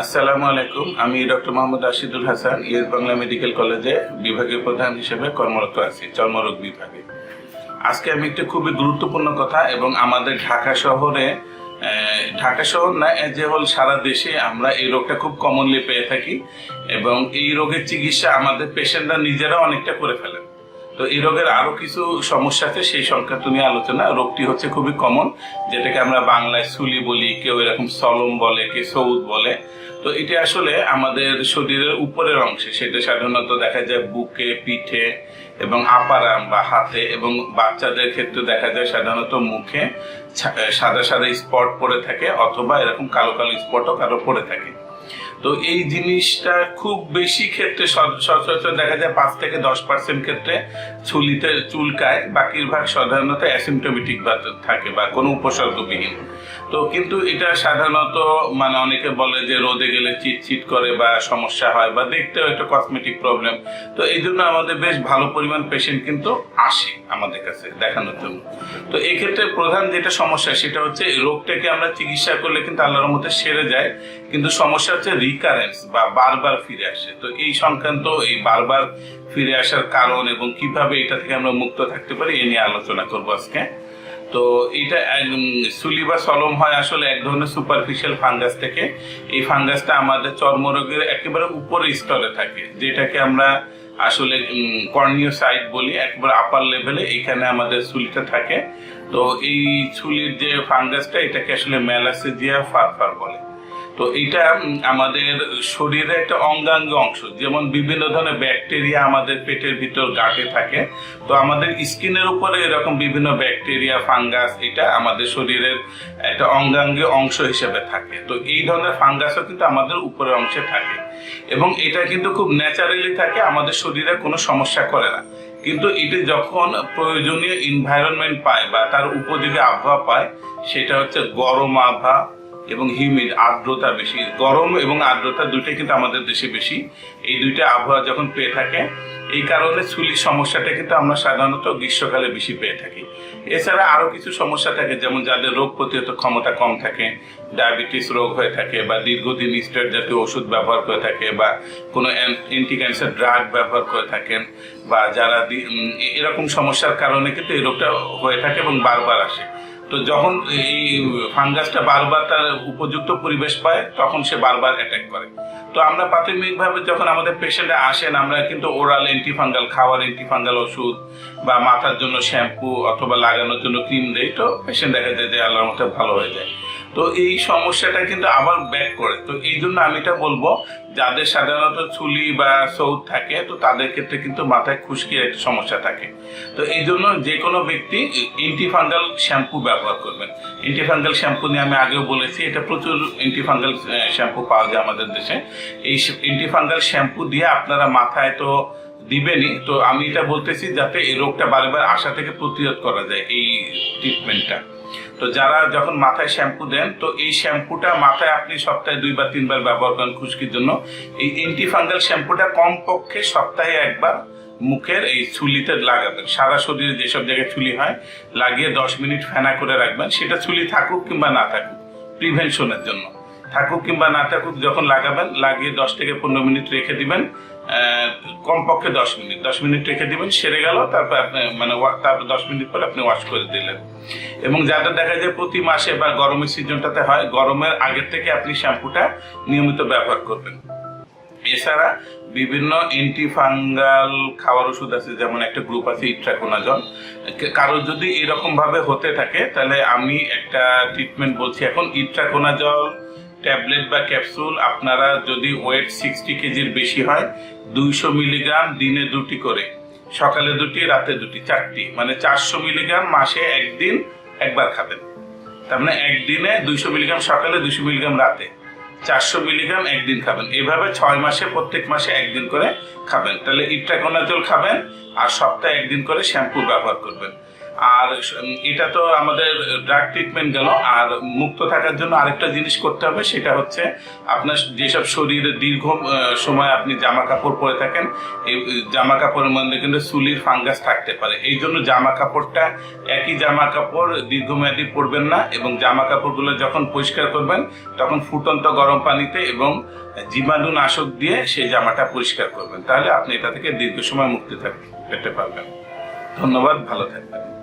আসসালামু আলাইকুম। আমি ডক্টর মোহাম্মদ রাশিদুল হাসান, ইয়েস বাংলা মেডিকেল কলেজে বিভাগীয় প্রধান হিসেবে কর্মরত আছি, চর্মরোগ বিভাগে। আজকে আমি একটি খুবই গুরুত্বপূর্ণ কথা এবং আমাদের ঢাকা শহরে ঢাকা শহর না যে হল সারা দেশে আমরা এই রোগটা খুব কমনলি পেয়ে থাকি এবং এই রোগের চিকিৎসা আমাদের পেশেন্টরা নিজেরা অনেকটা করে ফেলেন। তো এই রোগের আরও কিছু সমস্যা আছে, সেই সংক্রান্ত নিয়ে আলোচনা। রোগটি হচ্ছে খুবই কমন যেটাকে আমরা বাংলায় সুলি বলি, কেউ এরকম সলম বলে কেউ সৌদ বলে। তো এটা আসলে আমাদের শরীরের উপরের অংশে, সেটা সাধারণত দেখা যায় বুকে, পিঠে এবং আপারাম বা হাতে এবং বাচ্চাদের ক্ষেত্রে দেখা যায় সাধারণত মুখে সাদা সাদা স্পট পড়ে থাকে অথবা এরকম কালো কালো স্পটও কারও পড়ে থাকে। তো এই জিনিসটা খুব বেশি ক্ষেত্রে সচরাচর দেখা যায় পাঁচ থেকে দশ পার্সেন্ট ক্ষেত্রে চুলিতে চুলকায়, বাকির ভাগ সাধারণত অ্যাসিমটোমেটিক বা থাকে বা কোনো উপসর্গবিহীন। তো কিন্তু এটা সাধারণত মানে অনেকে বলে যে রোদে গেলে চিট চিট করে বা সমস্যা হয় বা দেখতেও একটা কসমেটিক প্রবলেম তো এই জন্য আমাদের বেশ ভালো পরিমাণ পেশেন্ট কিন্তু আসে আমাদের কাছে দেখানোর জন্য। তো এই ক্ষেত্রে প্রধান যেটা সমস্যা সেটা হচ্ছে রোগটাকে আমরা চিকিৎসা করলে কিন্তু আল্লাহর মধ্যে সেরে যায়। কিন্তু সমস্যা হচ্ছে রিকারেন্স বা বারবার ফিরে আসে। তো এই সংক্রান্ত এই বারবার ফিরে আসার কারণ এবং কীভাবে এটা থেকে আমরা মুক্ত থাকতে পারি, এ নিয়ে আলোচনা করব আজকে। তো এটা সুলি বা সলম হয় আসলে এক ধরনের সুপারফিশিয়াল ফাঙ্গাস থেকে। এই ফাঙ্গাসটা আমাদের চর্মরোগের একেবারে উপরে স্তরে থাকে, যেটাকে আমরা আসলে কর্নিওসাইট বলি, একবার আপার লেভেলে এখানে আমাদের চুলিটা থাকে। তো এই চুলির যে ফাঙ্গাসটা এটাকে আসলে ম্যালাসেজিয়া ফারফার বলে। তো এটা আমাদের শরীরের একটা অঙ্গাঙ্গ অংশ। যেমন বিভিন্ন ধরনের ব্যাকটেরিয়া আমাদের পেটের ভিতর গাঁটে থাকে। তো আমাদের স্কিনের উপরে এরকম বিভিন্ন ব্যাকটেরিয়া, ফাঙ্গাস, এটা আমাদের শরীরের একটা অঙ্গাঙ্গ অংশ হিসেবে থাকে। তো এই ধরনের ফাঙ্গাসও কিন্তু আমাদের উপরের অংশে থাকে। এবং এটা কিন্তু খুব ন্যাচারালি থাকে, আমাদের শরীরে কোনো সমস্যা করে না। কিন্তু এটি যখন প্রয়োজনীয় এনভায়রনমেন্ট পায় বা তার উপযোগী আবহাওয়া পায়, সেটা হচ্ছে গরম আবহাওয়া এবং হিউমিড আর্দ্রতা বেশি, গরম এবং আর্দ্রতা দুইটাই কিন্তু আমাদের দেশে বেশি। এই দুইটা আবহাওয়া যখন পেয়ে থাকে, এই কারণে চুলির সমস্যাটা কিন্তু আমরা সাধারণত গ্রীষ্মকালে বেশি পেয়ে থাকি। এছাড়া আরও কিছু সমস্যা থাকে, যেমন যাদের রোগ প্রতিরোধ ক্ষমতা কম থাকে, ডায়াবেটিস রোগ হয়ে থাকে বা দীর্ঘদিন স্টেট জাতীয় ওষুধ ব্যবহার করে থাকে বা কোনো অ্যান্টি ক্যান্সার ড্রাগ ব্যবহার করে থাকেন বা যারা এরকম সমস্যার কারণে কিন্তু এই রোগটা হয়ে থাকে এবং বারবার আসে। তো যখন এই ফাঙ্গাসটা বারবার তার উপযুক্ত পরিবেশ পায়, তখন সে বারবার অ্যাটাক করে। তো আমরা প্রাথমিকভাবে যখন আমাদের পেশেন্টে আসেন, আমরা কিন্তু ওরাল অ্যান্টিফাঙ্গাল খাওয়ার অ্যান্টিফাঙ্গাল ওষুধ বা মাথার জন্য শ্যাম্পু অথবা লাগানোর জন্য ক্রিম দেয় তো পেশেন্ট দেখা যায় যে আল্লাহর মতো ভালো হয়ে যায়। তো এই সমস্যাটা কিন্তু আবার ব্যাক করে। তো এই জন্য আমি এটা বলব, যাদের সাধারণত চুলি বা সৌদ থাকে, তো তাদের ক্ষেত্রে কিন্তু মাথায় খুশকির একটা সমস্যা থাকে। তো এই জন্য যে কোনো ব্যক্তি এন্টিফাঙ্গাল শ্যাম্পু ব্যবহার করবেন। এন্টিফাঙ্গাল শ্যাম্পু নিয়ে আমি আগেও বলেছি, এটা প্রচুর এন্টিফাঙ্গাল শ্যাম্পু পাওয়া যায় আমাদের দেশে। এই এন্টিফাঙ্গাল শ্যাম্পু দিয়ে আপনারা মাথায় তো দিবেনই। তো আমি এটা বলতেছি যাতে এই রোগটা বারবার আসা থেকে প্রতিরোধ করা যায় এই ট্রিটমেন্টটা তো যারা যখন মাথায় শ্যাম্পু দেন, তো এই শ্যাম্পুটা মাথায় আপনি সপ্তাহে দুই বা তিনবার ব্যবহার করেন খুশকির জন্য। এই অ্যান্টিফাঙ্গাল শ্যাম্পুটা কমপক্ষে সপ্তাহে একবার মুখের এই চুলিতে লাগাবেন। সারা শরীরে যেসব জায়গায় চুলি হয়, লাগিয়ে দশ মিনিট ফেনা করে রাখবেন। সেটা চুলি থাকুক কিংবা না থাকুক প্রিভেনশনের জন্য। থাকুক কিংবা না থাকুক, যখন লাগাবেন, লাগিয়ে দশ থেকে পনেরো মিনিট রেখে দিবেন। কমপক্ষে দশ মিনিট। দশ মিনিট রেখে দিবেন, সেরে গেল, তারপর আপনি মানে তারপর দশ মিনিট পরে আপনি ওয়াশ করে দিলেন। এবং যাদের দেখা যায় প্রতি মাসে বা গরমের সিজনটাতে হয়, গরমের আগের থেকে আপনি শ্যাম্পুটা নিয়মিত ব্যবহার করবেন। এছাড়া বিভিন্ন অ্যান্টিফাঙ্গাল খাওয়ার ওষুধ আছে, যেমন একটা গ্রুপ আছে ইট্রাকোনাজন কারও যদি এরকম ভাবে হতে থাকে, তাহলে আমি একটা ট্রিটমেন্ট বলছি এখন ইট্রাকোনাজল ট্যাবলেট বা ক্যাপসুল আপনারা যদি ওয়েট সিক্সটি কেজির বেশি হয়, দুইশো মিলিগ্রাম দিনে দুটি করে। সকালে দুটি, রাতে দুটি, চারটি। মানে চারশো মিলিগ্রাম মাসে একদিন একবার খাবেন। তার মানে একদিনে দুইশো মিলিগ্রাম সকালে, দুইশো মিলিগ্রাম রাতে। চারশো মিলিগ্রাম একদিন খাবেন। এভাবে ছয় মাসে, প্রত্যেক মাসে একদিন করে খাবেন। তাহলে ইট্রাকোনাজল খাবেন আর সপ্তাহে একদিন করে শ্যাম্পু ব্যবহার করবেন। আর এটা তো আমাদের ড্রাগ ট্রিটমেন্ট গেল, আর মুক্ত থাকার জন্য আরেকটা জিনিস করতে হবে, সেটা হচ্ছে আপনার যেসব শরীরে দীর্ঘ সময় আপনি জামা কাপড় পরে থাকেন, এই জামা কাপড়ের মধ্যে কিন্তু চুলির ফাঙ্গাস থাকতে পারে। এই জন্য জামা কাপড়টা একই জামা কাপড় দীর্ঘমেয়াদী পরবেন না, এবং জামা কাপড়গুলো যখন পরিষ্কার করবেন, তখন ফুটন্ত গরম পানিতে এবং জীবাণু নাশক দিয়ে সেই জামাটা পরিষ্কার করবেন। তাহলে আপনি এটা থেকে দীর্ঘ সময় মুক্তি থাকতে পেতে পারবেন। ধন্যবাদ, ভালো থাকবেন।